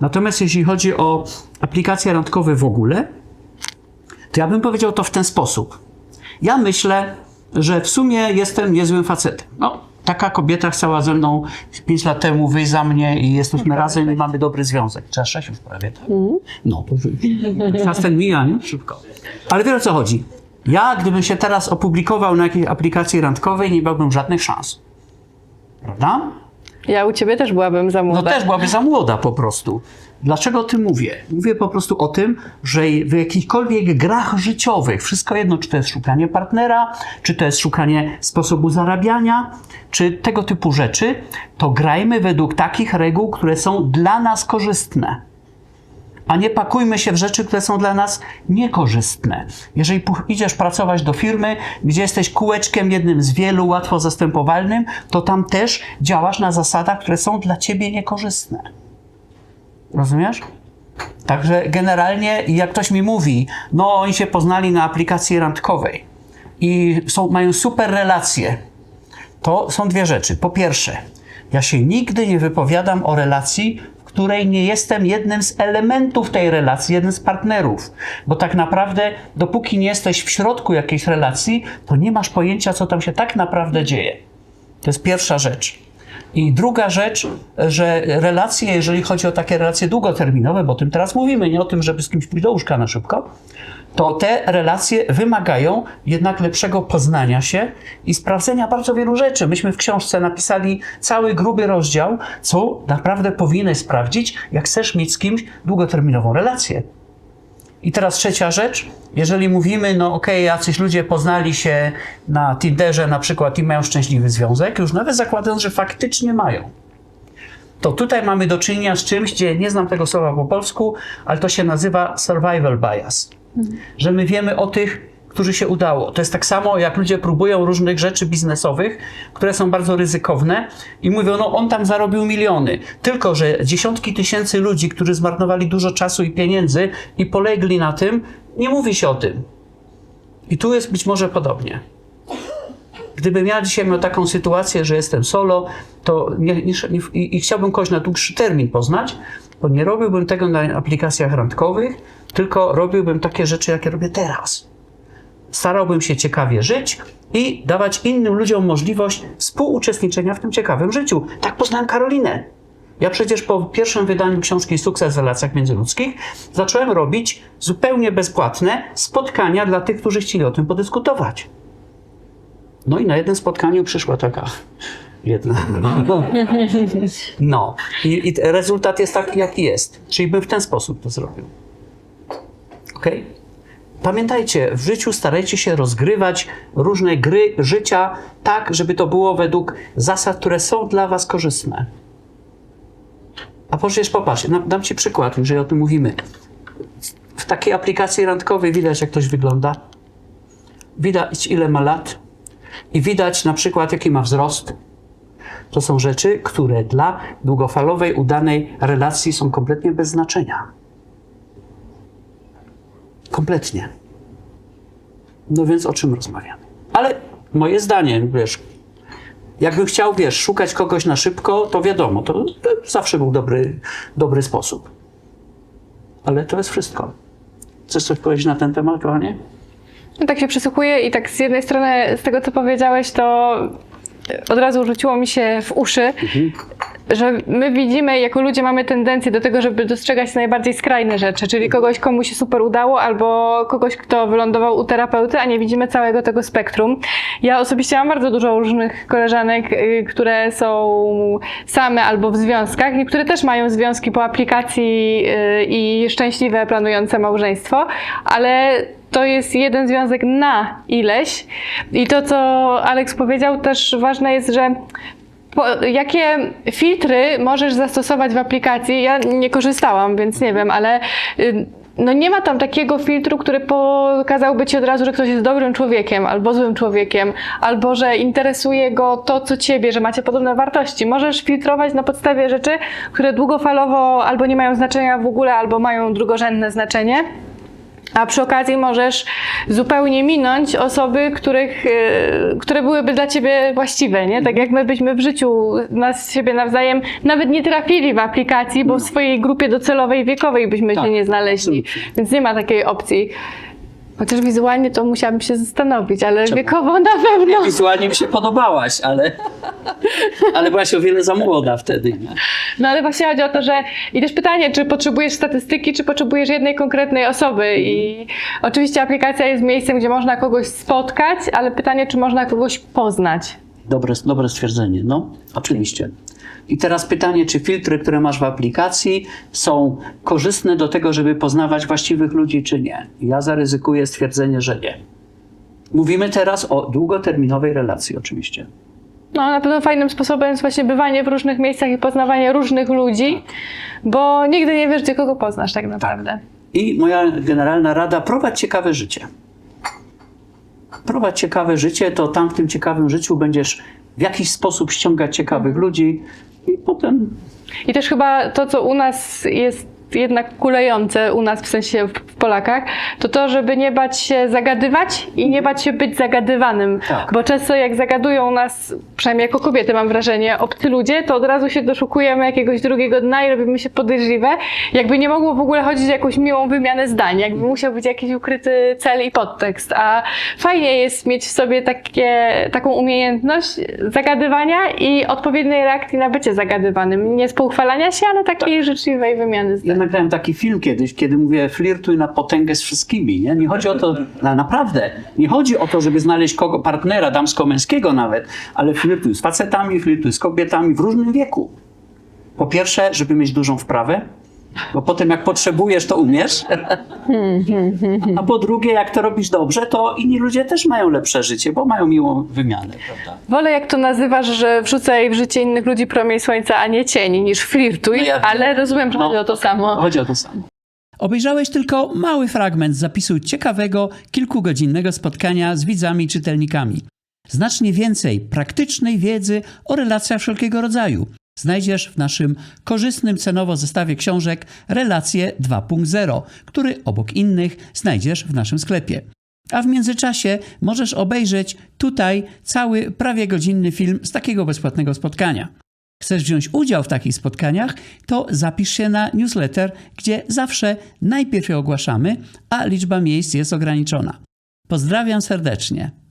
Natomiast jeśli chodzi o aplikacje randkowe w ogóle, to ja bym powiedział to w ten sposób. Ja myślę, że w sumie jestem niezłym facetem. No, taka kobieta chciała ze mną 5 lat temu wyjść za mnie i jesteśmy razem i mamy dobry związek. Trzeba 6 już prawie, tak? No, to czas ten mija, nie? Szybko. Ale wiesz o co chodzi? Ja, gdybym się teraz opublikował na jakiejś aplikacji randkowej, nie miałbym żadnych szans. Prawda? Ja u ciebie też byłabym za No młoda. też byłaby za młoda po prostu. Dlaczego o tym mówię? Mówię po prostu o tym, że w jakichkolwiek grach życiowych, wszystko jedno, czy to jest szukanie partnera, czy to jest szukanie sposobu zarabiania, czy tego typu rzeczy, to grajmy według takich reguł, które są dla nas korzystne. A nie pakujmy się w rzeczy, które są dla nas niekorzystne. Jeżeli idziesz pracować do firmy, gdzie jesteś kółeczkiem jednym z wielu, łatwo zastępowalnym, to tam też działasz na zasadach, które są dla ciebie niekorzystne. Rozumiesz? Także generalnie, jak ktoś mi mówi, no oni się poznali na aplikacji randkowej i są, mają super relacje, to są dwie rzeczy. Po pierwsze, ja się nigdy nie wypowiadam o relacji, której nie jestem jednym z elementów tej relacji, jednym z partnerów. Bo tak naprawdę, dopóki nie jesteś w środku jakiejś relacji, to nie masz pojęcia, co tam się tak naprawdę dzieje. To jest pierwsza rzecz. I druga rzecz, że relacje, jeżeli chodzi o takie relacje długoterminowe, bo o tym teraz mówimy, nie o tym, żeby z kimś pójść do łóżka na szybko, to te relacje wymagają jednak lepszego poznania się i sprawdzenia bardzo wielu rzeczy. Myśmy w książce napisali cały gruby rozdział, co naprawdę powinieneś sprawdzić, jak chcesz mieć z kimś długoterminową relację. I teraz trzecia rzecz, jeżeli mówimy, no okej, jacyś ludzie poznali się na Tinderze na przykład i mają szczęśliwy związek, już nawet zakładając, że faktycznie mają, to tutaj mamy do czynienia z czymś, gdzie nie znam tego słowa po polsku, ale to się nazywa survival bias. Że my wiemy o tych, którzy się udało. To jest tak samo, jak ludzie próbują różnych rzeczy biznesowych, które są bardzo ryzykowne i mówią, no on tam zarobił miliony. Tylko, że dziesiątki tysięcy ludzi, którzy zmarnowali dużo czasu i pieniędzy i polegli na tym, nie mówi się o tym. I tu jest być może podobnie. Gdybym ja dzisiaj miał taką sytuację, że jestem solo, to nie, nie, nie, i, i chciałbym kogoś na dłuższy termin poznać, to nie robiłbym tego na aplikacjach randkowych, tylko robiłbym takie rzeczy, jakie robię teraz. Starałbym się ciekawie żyć i dawać innym ludziom możliwość współuczestniczenia w tym ciekawym życiu. Tak poznałem Karolinę. Ja przecież po pierwszym wydaniu książki Sukces w relacjach międzyludzkich zacząłem robić zupełnie bezpłatne spotkania dla tych, którzy chcieli o tym podyskutować. No i na jednym spotkaniu przyszła taka jedna. No. I, I rezultat jest taki, jaki jest. Czyli bym w ten sposób to zrobił. Ok? Pamiętajcie, w życiu starajcie się rozgrywać różne gry życia tak, żeby to było według zasad, które są dla Was korzystne. A przecież popatrz, dam, Ci przykład, jeżeli o tym mówimy. W takiej aplikacji randkowej widać, jak ktoś wygląda. Widać, ile ma lat. I widać na przykład, jaki ma wzrost. To są rzeczy, które dla długofalowej, udanej relacji są kompletnie bez znaczenia. Kompletnie. No więc o czym rozmawiamy? Ale moje zdanie, wiesz, jakbym chciał, wiesz, szukać kogoś na szybko, to wiadomo, to, to zawsze był dobry, dobry sposób. Ale to jest wszystko. Chcesz coś powiedzieć na ten temat, kochanie? No tak się przysłuchuję i tak z jednej strony z tego, co powiedziałeś, to od razu rzuciło mi się w uszy, że my widzimy, jako ludzie mamy tendencję do tego, żeby dostrzegać najbardziej skrajne rzeczy, czyli kogoś, komu się super udało, albo kogoś, kto wylądował u terapeuty, a nie widzimy całego tego spektrum. Ja osobiście mam bardzo dużo różnych koleżanek, y, które są same albo w związkach, niektóre też mają związki po aplikacji y, i szczęśliwe, planujące małżeństwo, ale to jest jeden związek na ileś. I to, co Alex powiedział, też ważne jest, że po, jakie filtry możesz zastosować w aplikacji? Ja nie korzystałam, więc nie wiem, ale y, no nie ma tam takiego filtru, który pokazałby ci od razu, że ktoś jest dobrym człowiekiem albo złym człowiekiem, albo że interesuje go to, co ciebie, że macie podobne wartości. Możesz filtrować na podstawie rzeczy, które długofalowo albo nie mają znaczenia w ogóle, albo mają drugorzędne znaczenie. A przy okazji możesz zupełnie minąć osoby, których, e, które byłyby dla ciebie właściwe, nie? Tak jak my byśmy w życiu nas siebie nawzajem nawet nie trafili w aplikacji, bo w swojej grupie docelowej wiekowej byśmy Tak, się nie znaleźli. absolutnie. Więc nie ma takiej opcji. Chociaż wizualnie to musiałabym się zastanowić, ale Czemu? wiekowo na pewno. Wizualnie mi się podobałaś, ale, ale byłaś o wiele za młoda wtedy. Nie? No ale właśnie chodzi o to, że i też pytanie, czy potrzebujesz statystyki, czy potrzebujesz jednej konkretnej osoby i oczywiście aplikacja jest miejscem, gdzie można kogoś spotkać, ale pytanie, czy można kogoś poznać. Dobre, dobre stwierdzenie, no oczywiście. I teraz pytanie, czy filtry, które masz w aplikacji są korzystne do tego, żeby poznawać właściwych ludzi, czy nie? Ja zaryzykuję stwierdzenie, że nie. Mówimy teraz o długoterminowej relacji oczywiście. No na pewno fajnym sposobem jest właśnie bywanie w różnych miejscach i poznawanie różnych ludzi, bo nigdy nie wiesz, gdzie kogo poznasz tak naprawdę. I moja generalna rada, prowadź ciekawe życie. Prowadź ciekawe życie, to tam w tym ciekawym życiu będziesz w jakiś sposób ściągać ciekawych ludzi i potem I też chyba to, co u nas jest jednak kulejące, u nas w sensie w Polakach, to to, żeby nie bać się zagadywać i nie bać się być zagadywanym. Tak. Bo często jak zagadują nas, przynajmniej jako kobiety mam wrażenie, obcy ludzie, to od razu się doszukujemy jakiegoś drugiego dna i robimy się podejrzliwe. Jakby nie mogło w ogóle chodzić o jakąś miłą wymianę zdań, jakby musiał być jakiś ukryty cel i podtekst. A fajnie jest mieć w sobie takie, taką umiejętność zagadywania i odpowiedniej reakcji na bycie zagadywanym. Nie spouchwalania się, ale takiej życzliwej wymiany zdań. Nagrałem taki film kiedyś, kiedy mówię flirtuj na potęgę z wszystkimi. Nie, nie chodzi o to, na, naprawdę, nie chodzi o to, żeby znaleźć kogo, partnera damsko-męskiego nawet, ale flirtuj z facetami, flirtuj z kobietami w różnym wieku. Po pierwsze, żeby mieć dużą wprawę, bo potem jak potrzebujesz, to umiesz. A po drugie, jak to robisz dobrze, to inni ludzie też mają lepsze życie, bo mają miłą wymianę, prawda? Wolę jak to nazywasz, że wrzucaj w życie innych ludzi promień słońca, a nie cieni, niż flirtuj, No ja ale rozumiem, że No. chodzi o to samo. Chodzi o to samo. Obejrzałeś tylko mały fragment z zapisu ciekawego, kilkugodzinnego spotkania z widzami i czytelnikami. Znacznie więcej praktycznej wiedzy o relacjach wszelkiego rodzaju znajdziesz w naszym korzystnym cenowo zestawie książek Relacje 2.0, który obok innych znajdziesz w naszym sklepie. A w międzyczasie możesz obejrzeć tutaj cały prawie godzinny film z takiego bezpłatnego spotkania. Chcesz wziąć udział w takich spotkaniach, to zapisz się na newsletter, gdzie zawsze najpierw je ogłaszamy, a liczba miejsc jest ograniczona. Pozdrawiam serdecznie.